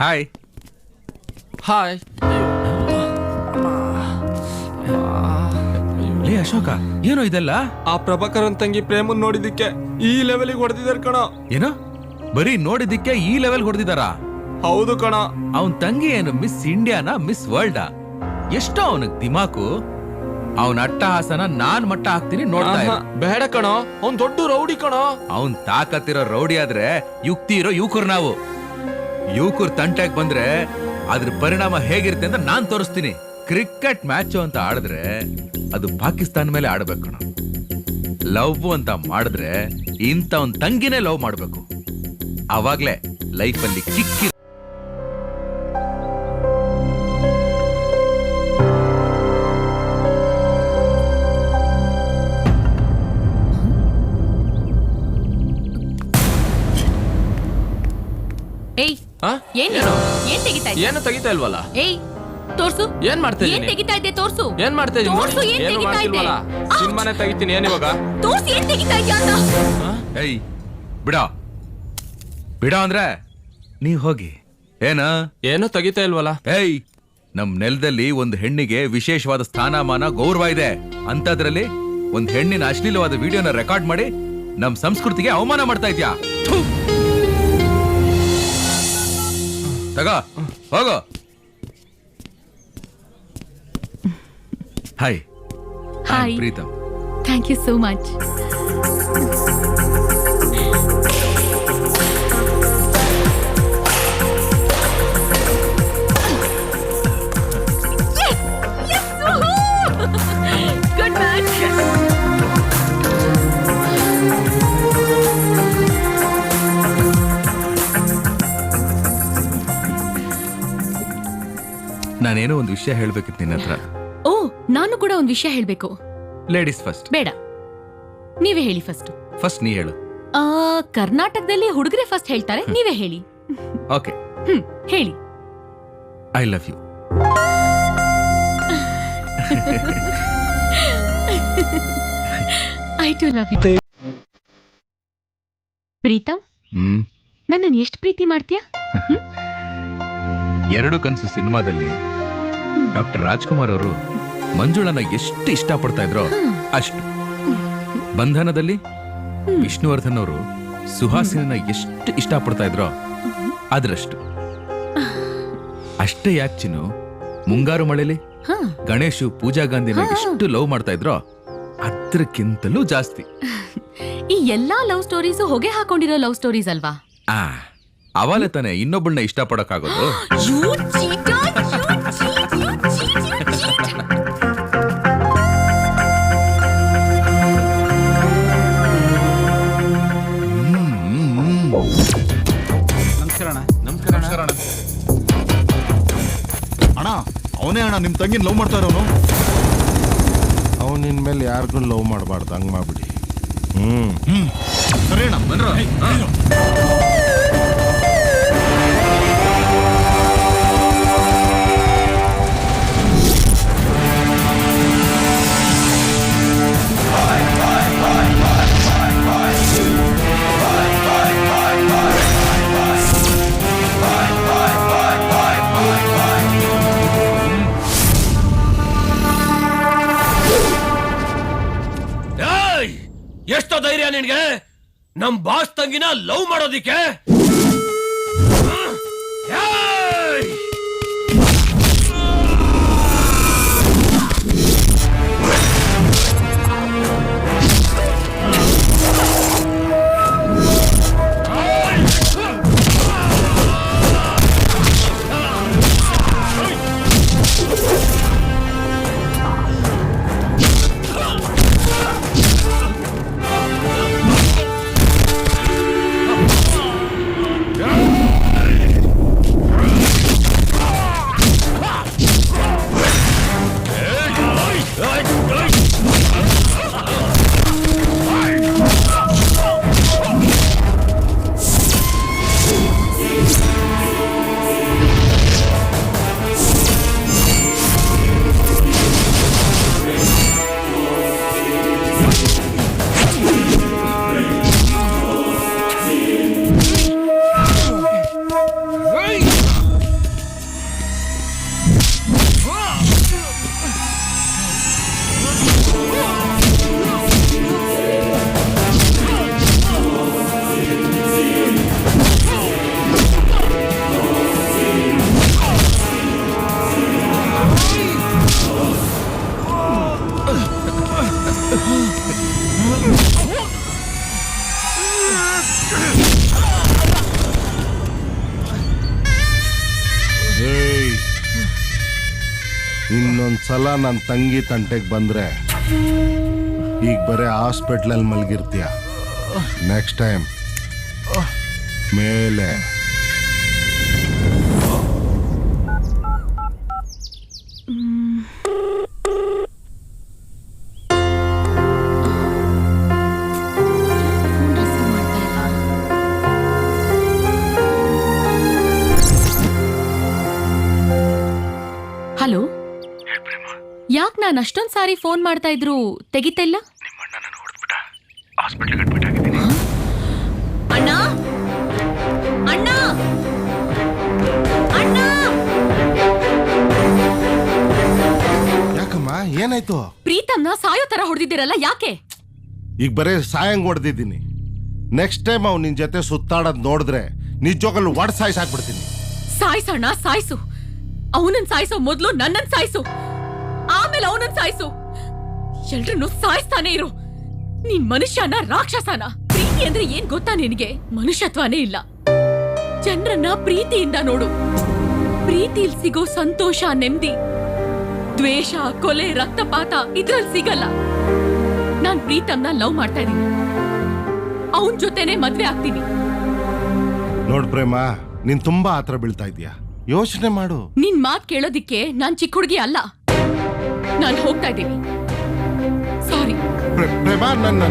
Hi hi ಲೇ ಅಶೋಕ ಏನೋ ಇದೆಲ್ಲ? ಆ ಪ್ರಭಾಕರನ್ ತಂಗಿ ಪ್ರೇಮನ್ ನೋಡಿದಕ್ಕೆ ಈ ಲೆವೆಲಿಗೆ ಹೊಡೆದಿದ್ದಾರೆ ಕಣ. ಏನೋ? ಬರೀ ನೋಡಿದ್ದಕ್ಕೆ ಈ ಲೆವೆಲ್ ಹೊಡೆದಿದಾರ ಹೌದು ಕಣ. ಅವನ್ ತಂಗಿ ಏನು ಮಿಸ್ ಇಂಡಿಯಾನ ಮಿಸ್ ವರ್ಲ್ಡ್ ಎಷ್ಟೋ ಅವನಿಗೆ ದಿಮಾಕು. ಅವನ ಅಟ್ಟಹಾಸನ ನಾನ್ ಮಟ್ಟ ಹಾಕ್ತೀನಿ ನೋಡ್ತಾ ಇರು. ಬೇಡ ಕಣ. ಅವ್ನ್ ದೊಡ್ಡ ರೌಡಿ ಕಣ. ಅವನ್ ತಾಕತ್ತಿರೋ ರೌಡಿ ಆದ್ರೆ ಯುಕ್ತಿ ಇರೋ ಯುವಕರು ನಾವು. ಯುವಕರು ತಂಟ್ಯಾಗ್ ಬಂದ್ರೆ ಅದ್ರ ಪರಿಣಾಮ ಹೇಗಿರುತ್ತೆ ಅಂತ ನಾನ್ ತೋರಿಸ್ತೀನಿ. ಕ್ರಿಕೆಟ್ ಮ್ಯಾಚ್ ಅಂತ ಆಡಿದ್ರೆ ಅದು ಪಾಕಿಸ್ತಾನ ಮೇಲೆ ಆಡ್ಬೇಕು ಲವ್ ಅಂತ ಮಾಡಿದ್ರೆ ಇಂಥ ಒಂದ್ ತಂಗಿನೇ ಲವ್ ಮಾಡ್ಬೇಕು. ಅವಾಗ್ಲೇ ಲೈಫಲ್ಲಿ ಕಿಕ್ಕಿ ಆ? ಏನ್ ತೆಗಿತಾ ಇದ್ದೆ ಏನು ತೆಗಿತಾ ಇಲ್ವಲ್ಲ? ಏಯ್ ತೋರ್ಸು. ಏನ್ ಮಾಡ್ತಾ ಏನ್ ಇದೀನಿ? ತೆಗಿತಾ ಇದ್ದೆ ತೋರ್ಸು. ಏನ್ ಮಾಡ್ತಾ ಇದೀನಿ? ತೋರ್ಸು, ಏನ್ ಏನು ತೆಗಿತಾ ಇದ್ದೆ? ಮಾಡ್ತಿಲ್ವಲ್ಲ ಆ! ಸಿನಿಮಾನೇ ತೆಗಿತೀನಿ ಏನ್ ಇವಾಗ? ತೋರ್ಸು ಏನ್ ತೆಗಿತಾ ಇದ್ಯಾ ಅಂತ. ಏಯ್ ಬಿಡ. ಬಿಡ ಅಂದ್ರೆ ನೀವ್ ಹೋಗಿ. ಏನ? ಏನೋ ತೆಗಿತಾ ಇಲ್ವಲ್ಲ? ಏಯ್ ನಮ್ ನೆಲದಲ್ಲಿ ಒಂದು ಹೆಣ್ಣಿಗೆ ವಿಶೇಷವಾದ ಸ್ಥಾನಮಾನ ಗೌರವ ಇದೆ. ಅಂತದ್ರಲ್ಲಿ ಒಂದ್ ಹೆಣ್ಣಿನ ಅಶ್ಲೀಲವಾದ ವಿಡಿಯೋನ ರೆಕಾರ್ಡ್ ಮಾಡಿ ನಮ್ ಸಂಸ್ಕೃತಿಗೆ ಅವಮಾನ ಮಾಡ್ತಾ ಇದ್ಯಾ? ಥು! ತಗೋ ಹೋಗೋ hi hi Preetam thank you so much ನಾನೇನೋ ಒಂದು ವಿಷಯ ಹೇಳ್ಬೇಕಿತ್ತು ನಿನ್ನ ಹತ್ರ. ಓ ನಾನು ಕೂಡ ಒಂದು ವಿಷಯ ಹೇಳ್ಬೇಕು. ಲೇಡೀಸ್ ಫಸ್ಟ್ ಬೇಡ. ನೀವೇ ಹೇಳಿ ಫಸ್ಟ್ ಫಸ್ಟ್ ನೀ ಹೇಳು. ಆ ಕರ್ನಾಟಕದಲ್ಲಿ ಹುಡುಗರೆ ಫಸ್ಟ್ ಹೇಳ್ತಾರೆ ನೀವೇ ಹೇಳಿ. ಓಕೆ ಹ್ಮ್ ಹೇಳಿ. I love you I too love you Preetam? Hmm. ನನ್ನನ್ನು ಎಷ್ಟು ಪ್ರೀತಿ ಮಾಡ್ತೀಯಾ? ಎರಡು ಕನಸು ಸಿನಿಮಾದಲ್ಲಿ ಡಾಕ್ಟರ್ ರಾಜ್ಕುಮಾರ್ ಅವರು ಮಂಜುಳನ ಎಷ್ಟು ಇಷ್ಟಪಡ್ತಾ ಇದ್ರೋ ಅಷ್ಟು. ಬಂಧನದಲ್ಲಿ ವಿಷ್ಣುವರ್ಧನ್ ಅವರು ಸುಹಾಸಿನ ಎಷ್ಟು ಇಷ್ಟಪಡ್ತಾ ಇದ್ರೋ ಅದರಷ್ಟು. ಅಷ್ಟೇ ಯಾಚಿನು ಚಿನ್ನು? ಮುಂಗಾರು ಮಳೆಲಿ ಹಾ. ಗಣೇಶು ಪೂಜಾ ಗಾಂಧಿನ ಎಷ್ಟು ಲವ್ ಮಾಡ್ತಾ ಇದ್ರೋ ಅದ್ರಕ್ಕಿಂತಲೂ ಜಾಸ್ತಿ. ಈ ಎಲ್ಲಾ ಲವ್ ಸ್ಟೋರೀಸು ಹೊಗೆ ಹಾಕೊಂಡಿರೋ ಲವ್ ಸ್ಟೋರೀಸ್ ಅಲ್ವಾ? ಆ. ಅವಾಲೆ ತಾನೆ ಇನ್ನೊಬ್ಬಳನ್ನ ಇಷ್ಟಪಡಕ್ಕಾಗೋದು You cheater! You cheat! You cheat! You cheat! ಅಣ್ಣ ಅವನೇ ಅಣ್ಣ ನಿಮ್ ತಂಗಿನ ಲವ್ ಮಾಡ್ತಾ ಇರೋನು ಅವನು ನಿನ್ ಮೇಲೆ ಯಾರಿಗೂ ಲವ್ ಮಾಡಬಾರ್ದು ಹಂಗ್ ಮಾಡ್ಬಿಡಿ ಹ್ಮ್ ಸರಿ ಅಣ್ಣ ಎಷ್ಟೋ ಧೈರ್ಯ ನಿನ್ಗೆ. ನಮ್ ಬಾಸ್ ತಂಗಿನ ಲವ್ ಮಾಡೋದಿಕ್ಕೆ ಇನ್ನೊಂದ್ಸಲ ನನ್ನ ತಂಗಿ ತಂಟೆಗೆ ಬಂದ್ರೆ ಈಗ ಬರೀ ಹಾಸ್ಪಿಟ್ಲಲ್ಲಿ ಮಲಗಿರ್ತೀಯ. ನೆಕ್ಸ್ಟ್ ಟೈಮ್ ಮೇಲೆ. ನಾನು ಅಷ್ಟೊಂದ್ ಸಾರಿ ಫೋನ್ ಮಾಡ್ತಾ ಇದ್ರು. ತೆಗಿತಾ ಇಲ್ಲ? ಅಣ್ಣ? ಅಣ್ಣ? ಅಣ್ಣ? ಯಾಕಮ್ಮ ಏನಾಯ್ತು? ಪ್ರೀತಮ್ನ ಸಾಯೋ ತರ ಹೊಡೆದಿದ್ದೀರಲ್ಲ ಯಾಕೆ? ಈಗ ಬರೀ ಸಾಯಂಗ್ ಹೊಡೆದಿದ್ದೀನಿ. ನೆಕ್ಸ್ಟ್ ಟೈಮ್ ಅವ್ ನಿನ್ ಜೊತೆ ಸುತ್ತಾಡೋದ್ ನೋಡಿದ್ರೆ ನಿಜವಾಗಲು ಒಡ್ ಸಾಯಿಸಾಕ್ಬಿಡ್ತೀನಿ ಸಾಯ್ಸಣ್ಣ ಸಾಯ್ಸು. ಅವನನ್ ಸಾಯಿಸೋ ಮೊದಲು ನನ್ನನ್ ಸಾಯ್ಸು. ಆಮೇಲೆ ಅವನನ್ನ ಸಾಯಿಸು. ಎಲ್ರನ್ನು ಸಾಯಿಸ್ತಾನೆ ಇರು. ನೀನ್ ಮನುಷ್ಯನ ರಾಕ್ಷಸನ. ಪ್ರೀತಿ ಅಂದ್ರೆ ಏನ್ ಗೊತ್ತಾ ನಿನಗೆ? ಮನುಷ್ಯತ್ವನೇ ಇಲ್ಲ. ಜನರನ್ನ ಪ್ರೀತಿಯಿಂದ ನೋಡು. ಪ್ರೀತಿಲ್ ಸಿಗೋ ಸಂತೋಷ ನೆಮ್ಮದಿ. ದ್ವೇಷ ಕೊಲೆ ರಕ್ತಪಾತ ಇದ್ರಲ್ಲಿ ಸಿಗಲ್ಲ. ನಾನ್ ಪ್ರೀತಮ್ನ ಲವ್ ಮಾಡ್ತಾ ಇದ್ದೀನಿ. ಅವನ್ ಜೊತೆನೆ ಮದ್ವೆ ಆಗ್ತೀನಿ. ನೋಡ್ ಪ್ರೇಮ ನೀನ್ ತುಂಬಾ ಆತರ ಬೀಳ್ತಾ ಇದೀಯ ಯೋಚನೆ ಮಾಡು. ನಿನ್ ಮಾತ್ ಕೇಳೋದಿಕ್ಕೆ ನಾನ್ ಚಿಕ್ಕ ಹುಡುಗಿ ಅಲ್ಲ. ನಾನು ಹೋಗ್ತಾ ಇದ್ದೀನಿ ಸಾರಿ ಪ್ರೇಮ ನನ್ನ